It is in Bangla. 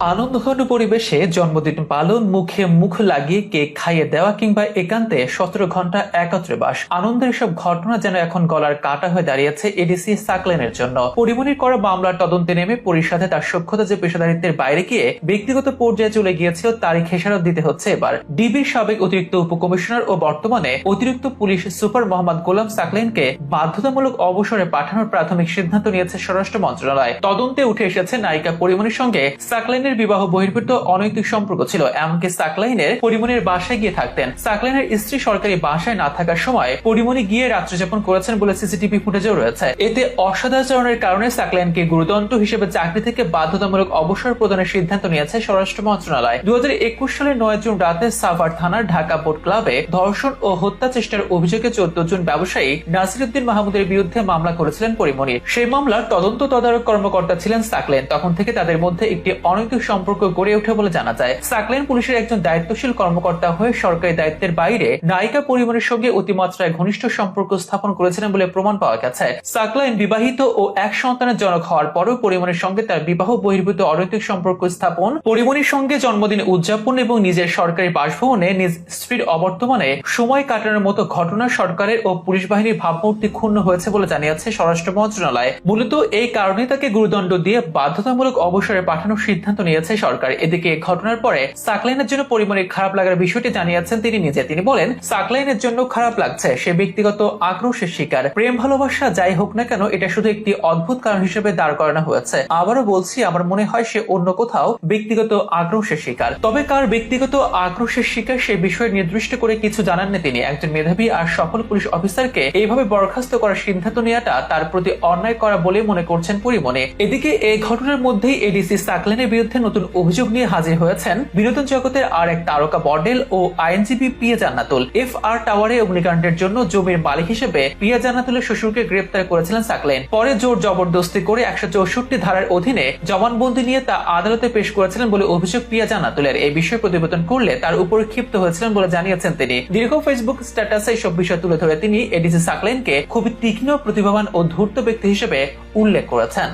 আনন্দঘন পরিবেশে জন্মদিন পালন, মুখে মুখ লাগিয়ে কেক খাইয়ে দেওয়া কিংবা একান্তে সতেরো ঘণ্টা একত্রে বাস। আনন্দের সব ঘটনা যেন এখন গলার কাটা হয়ে দাঁড়িয়েছে এডিসি সাকলেনের জন্য। পরিমণির করা মামলার তদন্তে নেমে পরিষদে তার সক্ষতা যে পেশাদারিত্বের বাইরে গিয়ে ব্যক্তিগত পর্যায়ে চলে গিয়েছিল তারই খেসারত দিতে হচ্ছে এবার। ডিবির সাবেক অতিরিক্ত উপকমিশনার ও বর্তমানে অতিরিক্ত পুলিশ সুপার মোহাম্মদ গোলাম সাকলেনকে বাধ্যতামূলক অবসরে পাঠানোর প্রাথমিক সিদ্ধান্ত নিয়েছে স্বরাষ্ট্র মন্ত্রণালয়। তদন্তে উঠে এসেছে নায়িকা পরিমণির সঙ্গে সাকলাইনের বিবাহ বহির্ভূত অনৈতিক সম্পর্ক ছিল, এমনকি সাকলাইনের পরিমণির বাসায় গিয়ে থাকতেন। সাকলাইনের স্ত্রী সরকারি বাসায় না থাকার সময় পরিমণি গিয়ে রাত্রিযাপন করেছেন বলে সিসিটিভি ফুটেজেও রয়েছে। এতে অসদাচরণের কারণে সাকলাইনকে গুরুদণ্ড হিসেবে চাকরি থেকে বাধ্যতামূলক অবসর প্রদানের সিদ্ধান্ত নিয়েছে স্বরাষ্ট্র মন্ত্রণালয়। দু সালের নয় জুন রাতে সাভার থানার ঢাকা বোর্ড ক্লাবে ধর্ষণ ও হত্যা চেষ্টার অভিযোগে চোদ্দ জন ব্যবসায়ী নাসিরুদ্দিন মাহমুদের বিরুদ্ধে মামলা করেছিলেন পরিমণি। সেই মামলার তদন্ত তদারক কর্মকর্তা ছিলেন সাকলেন তখন থেকে তাদের মধ্যে একটি অনৈতিক সম্পর্ক গড়ে ওঠে বলে জানা যায়। সাকলেন পুলিশের একজন দায়িত্বশীল কর্মকর্তা হয়ে সরকারি দায়িত্বের বাইরে নায়িকা পরিমণির সঙ্গে অতিমাত্রায় ঘনিষ্ঠ সম্পর্ক স্থাপন করেছিলেন বলে প্রমাণ পাওয়া গেছে। সাকলাইন বিবাহিত ও এক সন্তানের জনক হওয়ার পরও পরিমণির সঙ্গে তার বিবাহ বহির্ভূত অনৈতিক সম্পর্ক স্থাপন পরিমণির সঙ্গে জন্মদিন উদযাপন এবং নিজের সরকারি বাসভবনে নিজ স্ত্রীর অবর্তমানে সময় কাটানোর মতো ঘটনা সরকারের ও পুলিশ বাহিনীর ভাবমূর্তি ক্ষুণ্ণ হয়েছে বলে জানিয়েছে স্বরাষ্ট্র মন্ত্রণালয়। মূলত এই কারণে তাকে গুরুদণ্ড দিয়ে বাধ্যতামূলক অবসরে পাঠানোর সিদ্ধান্ত নিয়েছে সরকার। এদিকে ঘটনার পরে সাকলাইনের জন্য পরিমণির খারাপ লাগার বিষয়টি জানিয়েছেন তিনি নিজে। তিনি বলেন, সাকলাইনের জন্য খারাপ লাগছে, সে ব্যক্তিগত আক্রোশের শিকার। প্রেম, ভালোবাসা যাই হোক না কেন, এটা শুধু একটি অদ্ভুত কারণ হিসেবে দাঁড় করানো হয়েছে। আবারও বলছি, আমার মনে হয় সে অন্য কোথাও ব্যক্তিগত আক্রোশের শিকার। তবে কার ব্যক্তিগত আক্রোশের শিকার, সে বিষয়ে নির্দিষ্ট করে কিছু জানাননি তিনি। একজন মেধাবী আর সফল পুলিশ অফিসারকে এইভাবে বরখাস্ত করার সিদ্ধান্ত নেওয়াটা তার প্রতি অন্যায় করা বলে মনে করছেন পরিমণি। এদিকে এই ঘটনার মধ্যেই এডিসি সাকলেনের বিরুদ্ধে নতুন অভিযোগ নিয়ে হাজির হয়েছেন বিনোদন জগতের আর এক তারকা মডেল ও আইনজীবী পিয়া জান্নাতুল। এফ আর টাওয়ারে অগ্নিকাণ্ডের জন্য জমির মালিক হিসেবে পিয়া জান্নাতুলের শ্বশুরকে গ্রেপ্তার করেছিলেন সাকলেন। পরে জোর জবরদস্তি করে একশো চৌষট্টি ধারার অধীনে জবানবন্দি নিয়ে তা আদালতে পেশ করেছিলেন বলে অভিযোগ পিয়া জান্নাতুলের। এই বিষয়ে প্রতিবেদন করলে তার উপর ক্ষিপ্ত হয়েছিলেন বলে জানিয়েছেন তিনি। দীর্ঘ ফেসবুক স্ট্যাটাসে এইসব বিষয় তুলে ধরে তিনি এডিসি সাকলেনকে খুবই তীক্ষ্ণ, প্রতিভাবান ও ধূর্ত ব্যক্তি হিসেবে উল্লেখ করেছেন।